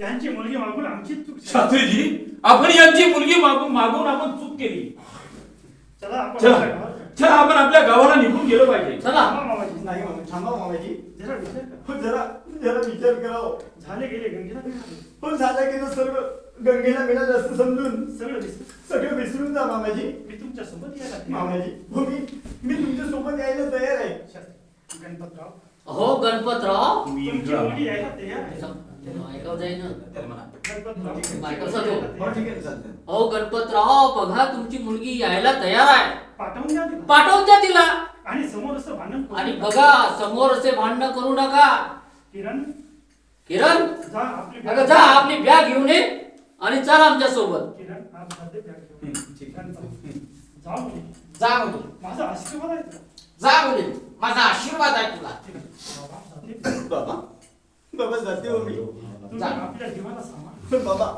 यांची मुलगी मागून आमची चूक झाली. शास्त्रीजी आपण यांची मुलगी मागून मागून आपण चूक केली. चला आपण चला. आपल्या गावात जाऊ. चला आपण आपल्या गावाला निघून गेलो पाहिजे. चला. थांबा मामाजी. नाही मामा थांबा मामाजी. जरा विचार करा. हो जरा जरा विचार करावं झाले गेले गंगेला मिळाले. हो झालं की सर्व गंगेला मिळालं असं समजून सगळं सगळं विसरून जा मामाजी. मी तुमच्यासोबत यायला तयार. मामाजी हो मी मी तुमच्यासोबत यायला तयार आहे. शास्त्री, गणपतराव. हो गणपतराव. तुमची मुलगी यायला तयार आहे. ऐकावं जाईन. हो ठीक आहे चालतं अहो गणपतराव बघा तुमची मुलगी यायला तयार आहे. पाठवून द्या तिला. पाठवून द्या तिला. आणि समोर असं भांडण करू आणि नका. बघा समोर असे भांडणं करू नका. किरण? किरण? जा आपली अगं जा आपली बॅग घेऊन ये आणि चल आमच्यासोबत. हं. जा मुली जा मुली माझा आशीर्वाद आहे तुला. जा मुली माझा आशीर्वाद आहे तुला. किरण, बाबा, जाते. बाबा जाते हो मी. तुम्ही जा. आपल्या जीवाला सांभाळ. पण बाबा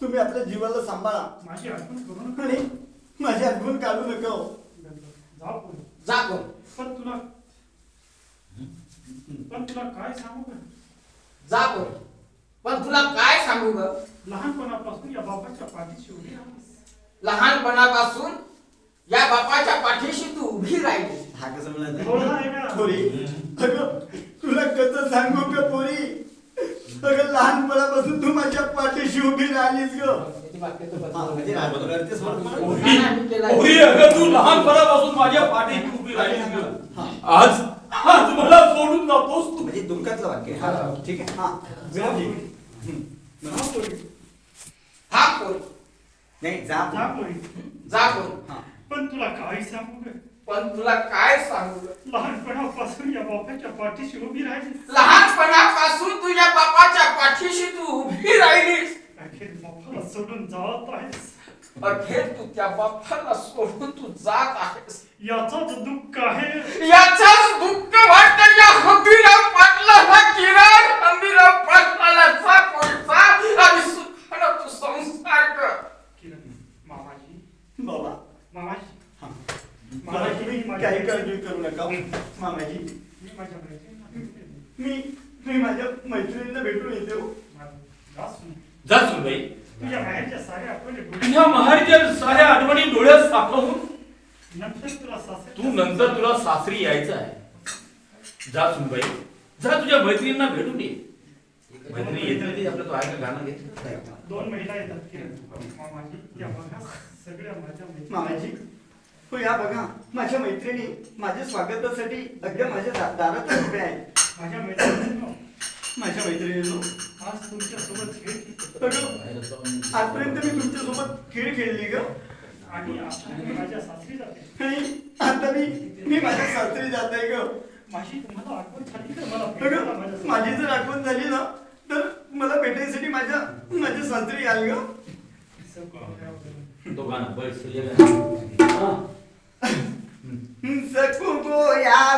तुम्ही आपल्या जीवाला सांभाळा. माझी आठवण करू नका. आणि माझी आठवण काढू नका हो. जा पुढे. जा कोण पण तुला पण तुला काय सांगू का? जा कोण पण तुला काय सांगू ग? लहानपणापासून या बाबाच्या पाठीशी उभी लहानपणापासून या बापाच्या पाठीशी तू उभी राहिली. हा कसं म्हणायचं? पोरी अगं तुला सांगू का पोरी अगं लहानपणापासून तू माझ्या पाठीशी उभी राहिलीस ग? पोरी पोरी, अगं तू लहानपणापासून माझ्या पाठीशी उभी राहिलीस ग. आज आज मला सोडून जातोस तू म्हणजे दुःखातलं वाक्य आहे. हा, ठीक आहे हा जा पोरी. पोरी. हा कोण नाही जा जा पोरी. जा कोण हा. पण तुला काय सांगू का? पण तुला काय सांगू? लहानपणापासून या बाबाच्या पाठीशी उभी राहिलीस. लहानपणापासून तुझ्या बापाच्या पाठीशी तू उभी राहिलीस. अखेर बापाला सोडून जात आहेस. अखेर तू त्या बापाला सोडून तू जात आहेस. याचाच दुःख आहे. याचाच दुःख वाटत या हंबीराव पाटलाला किरण. हंबीराव पाटलाला जा कोणचा आणि सुखानं तू संसार कर. किरण मामाजी बाबा मामाजी. तुम्ही तुम्ही काही काळजी करू नका मामाजी मी माझ्या मैत्रिणीला भेटेन. मी मी माझ्या मैत्रिणींना भेटून येते हो माझं जा सुन. जा सुनबाई तुझ्या बाहेरच्या साऱ्या आठवणी तुझ्या महारच्या साऱ्या आठवणी डोळ्यात साठवून नंतर तुला सासरे तू नंतर तुला सासरी यायचं आहे जा सुनबाई जा तुझ्या मैत्रिणींना भेटून ये मैत्रिणी येतील ते आपलं तो आहे का गाणं घेत दोन महिला येतात किरण मामाजी त्या बघा सगळ्या माझ्या मैत्रिणी. मामाजी हो या बघा. माझ्या मैत्रिणी माझ्या स्वागतासाठी अगदी माझ्या दा- दारात उभ्या आहेत. माझ्या मैत्रिणींनो माझ्या मैत्रिणींनो. आज तुमच्यासोबत खेळ खेळतो. अगं आजपर्यंत मी तुमच्यासोबत खेळ खेळली ग. आणि आता मी माझ्या सासरी जाते. आणि आता मी मी माझ्या सासरी जात आहे ग. माझी तुम्हाला आठवण झाली तर मला भेटायला अगं माझ्या माझी जर आठवण झाली ना तर मला भेटायसाठी माझ्या माझ्या सासरी याल ग. सासरी- हे गाणं. सकू com goiaba.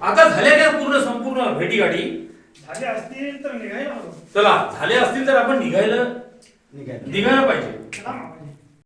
आता झाल्या काय पूर्ण संपूर्ण भेटीगाठी झाले असतील तर निघायला हवं चला झाले असतील तर आपण निघायला निघायला. निघायला पाहिजे चला मग.